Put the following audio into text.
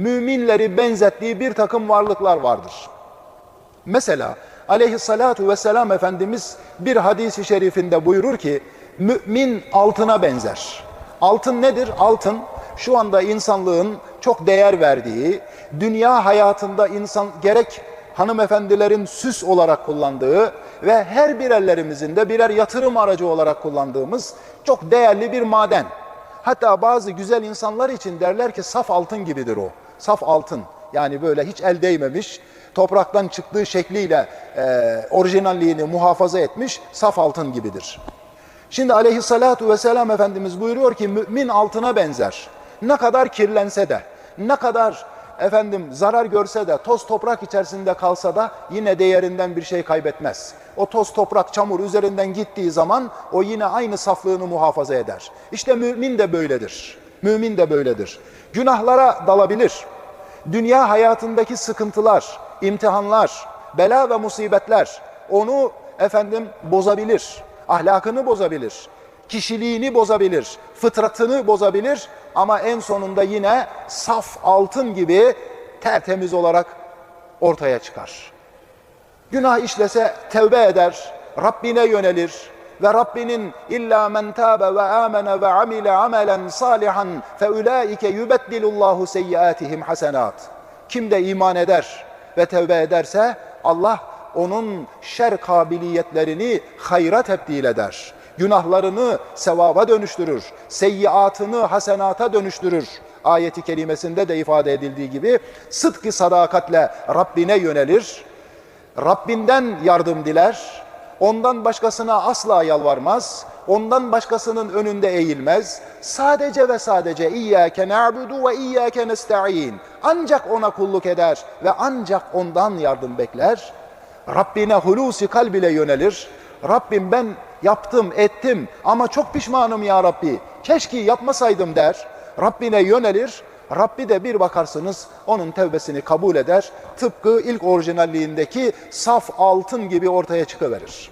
müminleri benzettiği bir takım varlıklar vardır. Mesela aleyhissalatu vesselam Efendimiz bir hadisi şerifinde buyurur ki mümin altına benzer. Altın nedir? Altın şu anda insanlığın çok değer verdiği, dünya hayatında insan gerek hanımefendilerin süs olarak kullandığı ve her birerlerimizin de birer yatırım aracı olarak kullandığımız çok değerli bir maden. Hatta bazı güzel insanlar için derler ki saf altın gibidir o. Saf altın. Yani böyle hiç el değmemiş, topraktan çıktığı şekliyle e, orijinalliğini muhafaza etmiş saf altın gibidir. Şimdi aleyhissalatu vesselam Efendimiz buyuruyor ki mümin altına benzer. Ne kadar kirlense de, ne kadar efendim zarar görse de, toz toprak içerisinde kalsa da yine değerinden bir şey kaybetmez. O toz toprak, çamur üzerinden gittiği zaman o yine aynı saflığını muhafaza eder. İşte mümin de böyledir. Mümin de böyledir. Günahlara dalabilir. Dünya hayatındaki sıkıntılar, imtihanlar, bela ve musibetler onu efendim bozabilir. Ahlakını bozabilir. Kişiliğini bozabilir. Fıtratını bozabilir. Ama en sonunda yine saf altın gibi tertemiz olarak ortaya çıkar. Günah işlese tevbe eder, Rabbine yönelir ve Rabbinin illa men tabe ve amene ve amile amelen salihan fe ulaike yubeddilullahu seyyiatihim hasenat. Kim de iman eder ve tevbe ederse Allah onun şer kabiliyetlerini hayra tebdil eder. Günahlarını sevaba dönüştürür. Seyyiatını hasenata dönüştürür. Ayeti kerimesinde de ifade edildiği gibi sıdkı sadakatle Rabbine yönelir. Rabbinden yardım diler. Ondan başkasına asla yalvarmaz. Ondan başkasının önünde eğilmez. Sadece ve sadece İyyâke na'budu ve İyyâke nesta'in. Ancak ona kulluk eder ve ancak ondan yardım bekler. Rabbine hulusi kalb ile yönelir. Rabbim ben yaptım, ettim ama çok pişmanım ya Rabbi. Keşke yapmasaydım der. Rabbine yönelir. Rabbi de bir bakarsınız onun tevbesini kabul eder. Tıpkı ilk orijinalliğindeki saf altın gibi ortaya çıkıverir.